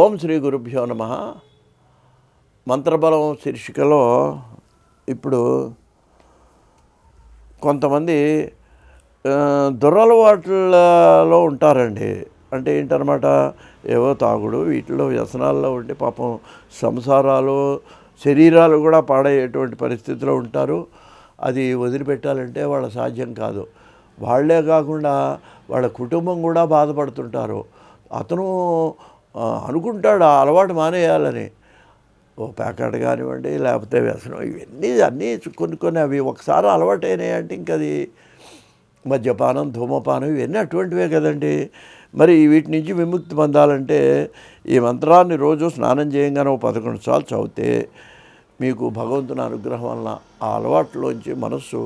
ఓం శ్రీ గురుభ్యో నమ. మంత్రబలం శీర్షికలో ఇప్పుడు కొంతమంది దురలవాట్లలో ఉంటారండి. అంటే ఏంటనమాట ఏవో తాగుడు వీటిలో వ్యసనాల్లో ఉండి పాపం సంసారాలు శరీరాలు కూడా పాడయ్యేటువంటి పరిస్థితిలో ఉంటారు. అది వదిలిపెట్టాలంటే వాళ్ళ సాధ్యం కాదు. వాళ్ళే కాకుండా వాళ్ళ కుటుంబం కూడా బాధపడుతుంటారు. అతను అనుకుంటాడు ఆ అలవాటు మానేయాలని. ఓ ప్యాకెట్ కానివ్వండి లేకపోతే వ్యసనం ఇవన్నీ అన్నీ కొన్ని కొన్ని అవి ఒకసారి అలవాటైనాయి అంటే ఇంక అది మద్యపానం ధూమపానం ఇవన్నీ అటువంటివే కదండి. మరి వీటి నుంచి విముక్తి పొందాలంటే ఈ మంత్రాన్ని రోజు స్నానం చేయంగానే ఒక పదకొండు సార్లు చదివితే మీకు భగవంతుని అనుగ్రహం వలన ఆ అలవాట్లోంచి మనస్సు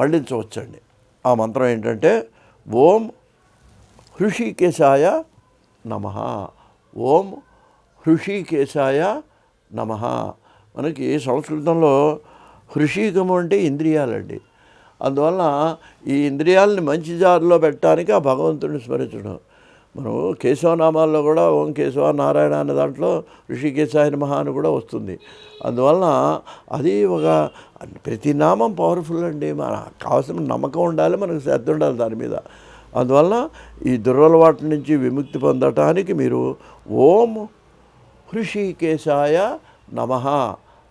మళ్ళించవచ్చండి. ఆ మంత్రం ఏంటంటే ఓం హృషికేశాయ నమ. ఓం హృషికేశాయ నమ. మనకి సంస్కృతంలో హృషికము అంటే ఇంద్రియాలండి. అందువలన ఈ ఇంద్రియాలని మంచి జారిలో పెట్టడానికి ఆ భగవంతుడిని స్మరించడం. మనం కేశవనామాల్లో కూడా ఓం కేశవ నారాయణ అనే దాంట్లో ఋషికేశాయ నమః అని కూడా వస్తుంది. అందువలన అది ఒక ప్రతి నామం పవర్ఫుల్ అండి. మన కావాల్సిన నమ్మకం ఉండాలి మనకు శ్రద్ధ ఉండాలి దాని మీద. అందువల్ల ఈ దురలవాటు నుంచి విముక్తి పొందటానికి మీరు ఓం హృషికేశాయ నమ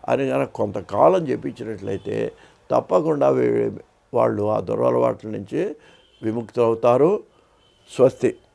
అని కనుక కొంతకాలం చెప్పించినట్లయితే తప్పకుండా వాళ్ళు ఆ దురలవాట్ల నుంచి విముక్తులవుతారు. స్వస్తి.